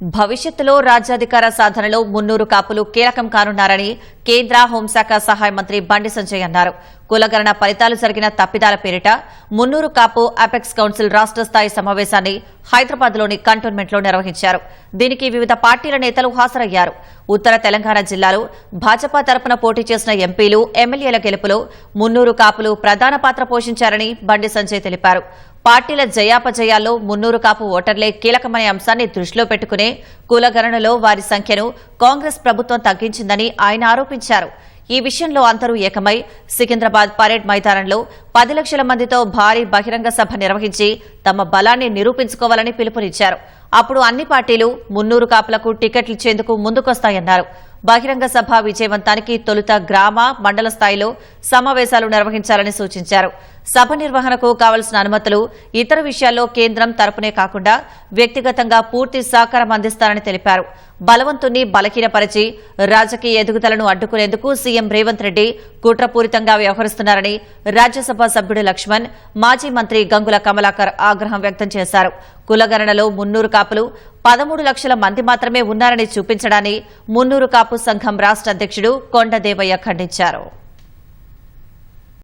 భవిష్యత్తులో రాజ్యాధికార సాధనలో మున్నూరు కాపులు కీలకం కానున్నారని కేంద్ర హోంశాఖ సహాయ మంత్రి బండి సంజయ్ అన్నారు. కులగణన ఫలితాలు జరిగిన తప్పిదాల పేరిట మున్నూరు కాపు అపెక్స్ కౌన్సిల్ రాష్ట్ర స్థాయి సమావేశాన్ని హైదరాబాద్లోని కంటోన్మెంట్లో నిర్వహించారు. దీనికి వివిధ పార్టీల నేతలు హాజరయ్యారు. ఉత్తర తెలంగాణ జిల్లాలో భాజపా తరపున పోటీ చేసిన ఎంపీలు ఎమ్మెల్యేల గెలుపులో మున్నూరు కాపులు ప్రధాన పాత్ర పోషించారని బండి సంజయ్ తెలిపారు. పార్టీల జయాపజయాల్లో మున్నూరు కాపు ఓటర్లే కీలకమైన అంశాన్ని దృష్టిలో పెట్టుకునే కులగణనలో వారి సంఖ్యను కాంగ్రెస్ ప్రభుత్వం తగ్గించిందని ఆయన ఆరోపించారు. ఈ విషయంలో అందరూ ఏకమై సికింద్రాబాద్ పరేడ్ మైదానంలో పది లక్షల మందితో భారీ బహిరంగ సభ నిర్వహించి తమ బలాన్ని నిరూపించుకోవాలని పిలుపునిచ్చారు. అప్పుడు అన్ని పార్టీలు మున్నూరు కాపులకు టికెట్లు ఇచ్చేందుకు ముందుకొస్తాయన్నారు. బహిరంగ సభ విజయవంతానికి తొలుత గ్రామ మండల స్థాయిలో సమావేశాలు నిర్వహించాలని సూచించారు. సభ నిర్వహణకు కావలసిన అనుమతులు ఇతర విషయాల్లో కేంద్రం తరపునే కాకుండా వ్యక్తిగతంగా పూర్తి సహకారం అందిస్తారని తెలిపారు. బలవంతుణ్ణి బలహీనపరిచి రాజకీయ ఎదుగుదలను అడ్డుకునేందుకు సీఎం రేవంత్ రెడ్డి కుట్రపూరితంగా వ్యవహరిస్తున్నారని రాజ్యసభ సభ్యుడు లక్ష్మణ్ మాజీ మంత్రి గంగుల కమలాకర్ ఆగ్రహం వ్యక్తం చేశారు. కులగణనలో మున్నూరు కాపులు పదమూడు లక్షల మంది మాత్రమే ఉన్నారని చూపించడాన్ని మున్నూరు కాపు సంఘం రాష్ట్ర అధ్యక్షుడు కొండదేవయ్య ఖండించారు.